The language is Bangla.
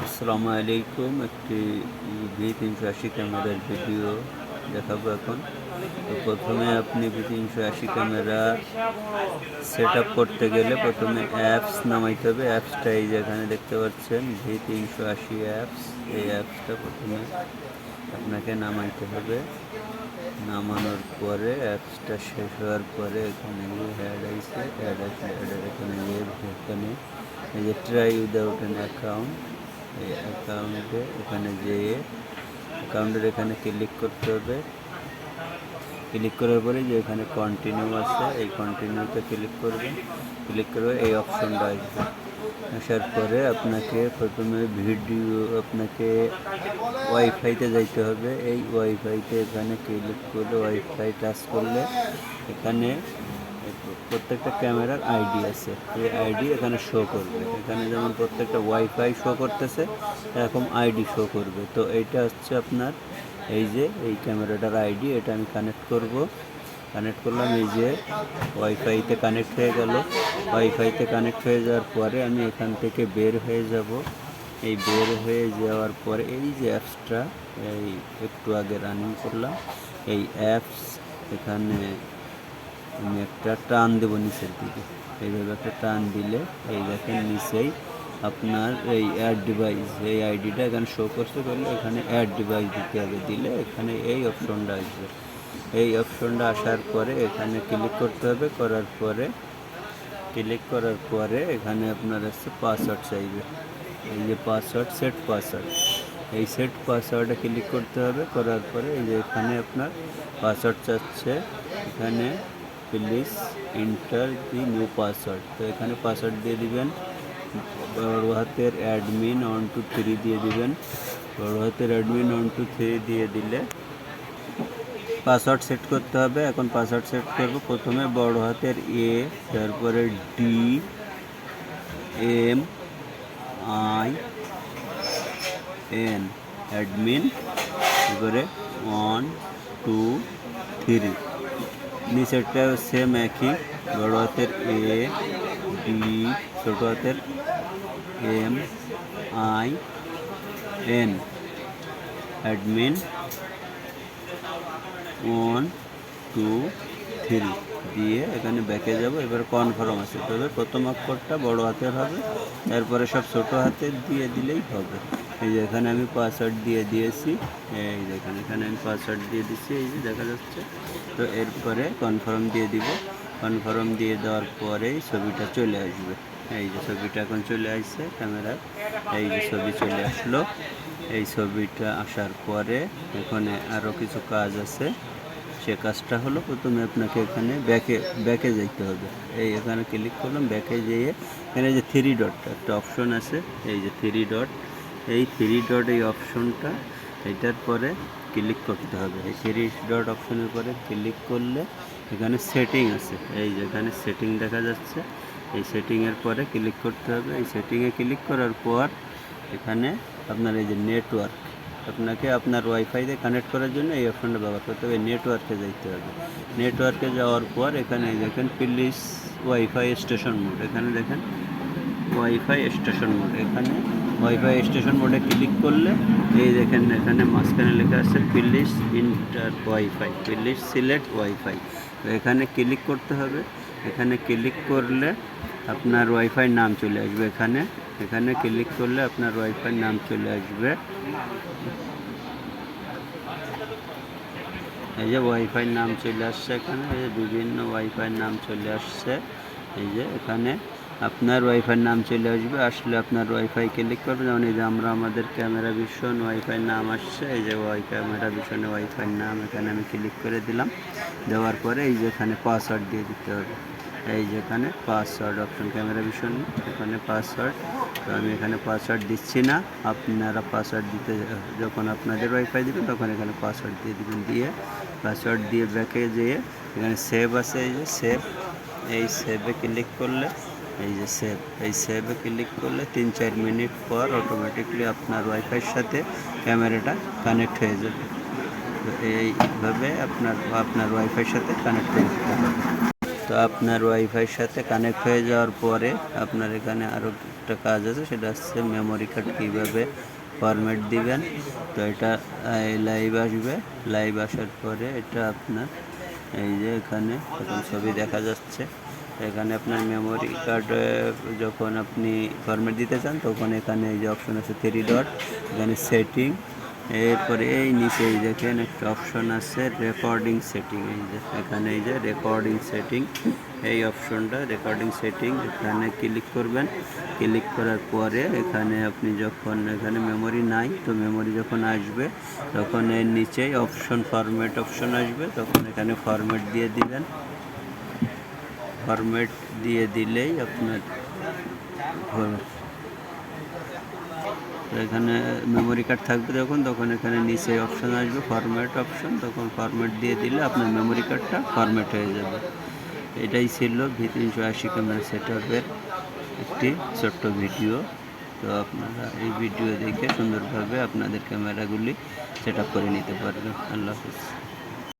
আসসালামু আলাইকুম, একটি ভি তিনশো আশি ক্যামেরার ভিডিও দেখাবো এখন। তো প্রথমে আপনি ভি তিনশো আশি ক্যামেরা সেট করতে গেলে প্রথমে অ্যাপস নামাইতে হবে। অ্যাপসটা এই যে এখানে দেখতে পাচ্ছেন ভি তিনশো আশি অ্যাপস এই অ্যাপসটা প্রথমে আপনাকে নামাইতে হবে। নামানোর পরে অ্যাপসটা শেষ হওয়ার পরে এখানে হ্যাড আইসে হ্যাড আসলে হ্যাডের এখানে গিয়ে এখানে এই যে ট্রাই উইদাউট অ্যান অ্যাকাউন্ট এই অ্যাকাউন্টে এখানে যেয়ে অ্যাকাউন্টের এখানে ক্লিক করতে হবে। ক্লিক করার পরে যে এখানে কন্টিনিউ আছে, এই কন্টিনিউতে ক্লিক করবেন ক্লিক করবে এই অপশনটা আসবে। আসার পরে আপনাকে প্রথমে ভিডিও আপনাকে ওয়াইফাইতে যাইতে হবে। এই ওয়াইফাইতে এখানে ক্লিক করলে ওয়াইফাই টাচ করলে এখানে প্রত্যেকটা ক্যামেরার আইডি আছে। এই আইডি এখানে শো করবে। এখানে যেমন প্রত্যেকটা ওয়াইফাই শো করতেছে, এরকম আইডি শো করবে। তো এইটা হচ্ছে আপনার এই যে, এই ক্যামেরাটার আইডি, এটা আমি কানেক্ট করব। কানেক্ট করলাম, এই যে ওয়াইফাইতে কানেক্ট হয়ে গেল। ওয়াইফাইতে কানেক্ট হয়ে যাওয়ার পরে আমি এখান থেকে বের হয়ে যাব। এই বের হয়ে যাওয়ার পরে এই যে অ্যাপসটা এই একটু আগে রানিং করলাম। এই অ্যাপস এখানে আমি একটা টান দেবো নিচের দিকে। এইভাবে একটা টান দিলে এই দেখেন নিচেই আপনার এই অ্যাড ডিভাইস এই আইডিটা এখানে শো করতে পারলে এখানে অ্যাড ডিভাইস দিতে হবে। দিলে এখানে এই অপশনটা আসবে। এই অপশনটা আসার পরে এখানে ক্লিক করতে হবে, করার পরে ক্লিক করার পরে এখানে আপনার হচ্ছে পাসওয়ার্ড চাইবে। এই যে পাসওয়ার্ড সেট পাসওয়ার্ড এই সেট পাসওয়ার্ডে ক্লিক করতে হবে, করার পরে এই যে এখানে আপনার পাসওয়ার্ড চাচ্ছে, এখানে please enter the new password. তো এখানে পাসওয়ার্ড দিয়ে দিবেন। বড় হাতের অ্যাডমিন ওয়ান টু থ্রি দিয়ে দিবেন। বড় হাতের অ্যাডমিন ওয়ান টু থ্রি দিয়ে দিলে পাসওয়ার্ড সেট করতে হবে। এখন পাসওয়ার্ড সেট করব। প্রথমে বড় হাতের এ তারপরে D M I N admin, এবারে ওয়ান টু থ্রি নিচেরটা সেম একই, বড় হাতের এ ডি ছোট হাতের M I N admin one two three দিয়ে এখানে ব্যাকে যাব, এবার কনফার্ম আছে। তবে প্রথম অক্ষরটা বড় হাতের হবে, তারপরে সব ছোট হাতের দিয়ে দিলেই হবে। এই যে এখানে আমি পাসওয়ার্ড দিয়ে দিয়েছি। এই দেখেন, এখানে আমি পাসওয়ার্ড দিয়ে দিচ্ছি, এই যে দেখা যাচ্ছে। তো এরপরে কনফার্ম দিয়ে দিব। কনফার্ম দিয়ে দেওয়ার পরেই ছবিটা চলে আসবে। এই যে ছবিটা এখন চলে আসছে ক্যামেরার এই যে ছবি চলে আসলো। এই ছবিটা আসার পরে এখানে আরও কিছু কাজ আছে। সে কাজটা হলো প্রথমে আপনাকে এখানে ব্যাকে ব্যাকে যাইতে হবে। এই এখানে ক্লিক করলাম ব্যাকে যেয়ে এখানে যে থ্রি ডটটা একটা অপশন আছে। এই যে থ্রি ডট এই থ্রি ডট এই অপশনটা এটার পরে ক্লিক করতে হবে। এই থ্রি ডট অপশনের পরে ক্লিক করলে এখানে সেটিং আছে। এই যেখানে সেটিং দেখা যাচ্ছে, এই সেটিংয়ের পরে ক্লিক করতে হবে। এই সেটিংয়ে ক্লিক করার পর এখানে আপনার এই যে নেটওয়ার্ক আপনাকে আপনার ওয়াইফাইতে কানেক্ট করার জন্য এই অপশনটা ব্যবহার করতে হবে। নেটওয়ার্কে যাইতে হবে। নেটওয়ার্কে যাওয়ার পর এখানে দেখেন প্লিজ ওয়াইফাই স্টেশন মোড এখানে দেখেন ওয়াইফাই স্টেশন মোড এখানে ওয়াইফাই স্টেশন মোডে ক্লিক করলে, এই দেখেন এখানে মাঝখানে লেখা আছে please enter wifi please select wifi তো এখানে ক্লিক করতে হবে। এখানে ক্লিক করলে আপনার ওয়াইফাই নাম চলে আসবে এখানে। এখানে ক্লিক করলে আপনার ওয়াইফাই নাম চলে আসবে। এই যে ওয়াইফাই নাম চলে আসছে এখানে, এই যে বিভিন্ন ওয়াইফাই নাম চলে আসছে। এই যে এখানে আপনার ওয়াইফাই নাম চলে আসবে, আসলে আপনার ওয়াইফাই ক্লিক করবেন যেমন এই যে আমরা আমাদের ক্যামেরা ভীষণ ওয়াইফাই নাম আসছে, এই যে ওয়াই ক্যামেরা ভীষণে ওয়াইফাই নাম এখানে আমি ক্লিক করে দিলাম। দেওয়ার পরে এই যে এখানে পাসওয়ার্ড দিয়ে দিতে হবে। এই যেখানে পাসওয়ার্ড অপশন ক্যামেরা ভীষণ, এখানে পাসওয়ার্ড তো আমি এখানে পাসওয়ার্ড দিচ্ছি না। আপনারা পাসওয়ার্ড দিতে, যখন আপনাদের ওয়াইফাই দেবেন তখন এখানে পাসওয়ার্ড দিয়ে দেবেন। দিয়ে পাসওয়ার্ড দিয়ে ব্যাকে যেয়ে এখানে সেভ আছে, এই যে সেভ এই সেভে ক্লিক করলে এই যে সেভ এই সেভে ক্লিক করলে তিন চার মিনিট পর অটোমেটিকলি আপনার ওয়াইফাইয়ের সাথে ক্যামেরাটা কানেক্ট হয়ে যাবে। তো এইভাবে আপনার আপনার ওয়াইফাইয়ের সাথে কানেক্ট হয়ে যেতে হবে তো আপনার ওয়াইফাইয়ের সাথে কানেক্ট হয়ে যাওয়ার পরে আপনার এখানে আরও একটা কাজ আছে, সেটা হচ্ছে মেমোরি কার্ড কীভাবে ফরম্যাট দিবেন। তো এটা লাইভ আসবে। লাইভ আসার পরে এটা আপনার, এই যে এখন ছবি দেখা যাচ্ছে। এখানে আপনার মেমোরি কার্ড যখন আপনি ফরম্যাট দিতে চান, তখন এখানে যে অপশন আছে থ্রি ডট এখানে সেটিং এরপরে এই নিচে এই দেখেন একটা অপশন আছে রেকর্ডিং সেটিং এই যে এখানে এই যে রেকর্ডিং সেটিং এই অপশনটা রেকর্ডিং সেটিং এখানে ক্লিক করবেন ক্লিক করার পরে এখানে আপনি যখন, এখানে মেমোরি নাই, তো মেমোরি যখন আসবে, তখন এর নিচেই অপশন ফরম্যাট অপশন আসবে, তখন এখানে ফরম্যাট দিয়ে দিবেন ফরম্যাট দিয়ে দিলেই আপনার। তো এখানে মেমোরি কার্ড থাকবে যখন, তখন এখানে নিচে অপশন আসবে ফরম্যাট অপশন তখন ফরম্যাট দিয়ে দিলে আপনার মেমোরি কার্ডটা ফরম্যাট হয়ে যাবে। এটাই ছিল ভি তিনশো আশি ক্যামেরা সেট একটি ছোট্ট ভিডিও তো আপনারা এই ভিডিও দেখে সুন্দরভাবে আপনাদের ক্যামেরাগুলি সেট করে নিতে পারবেন। আল্লাহ হাফিজ।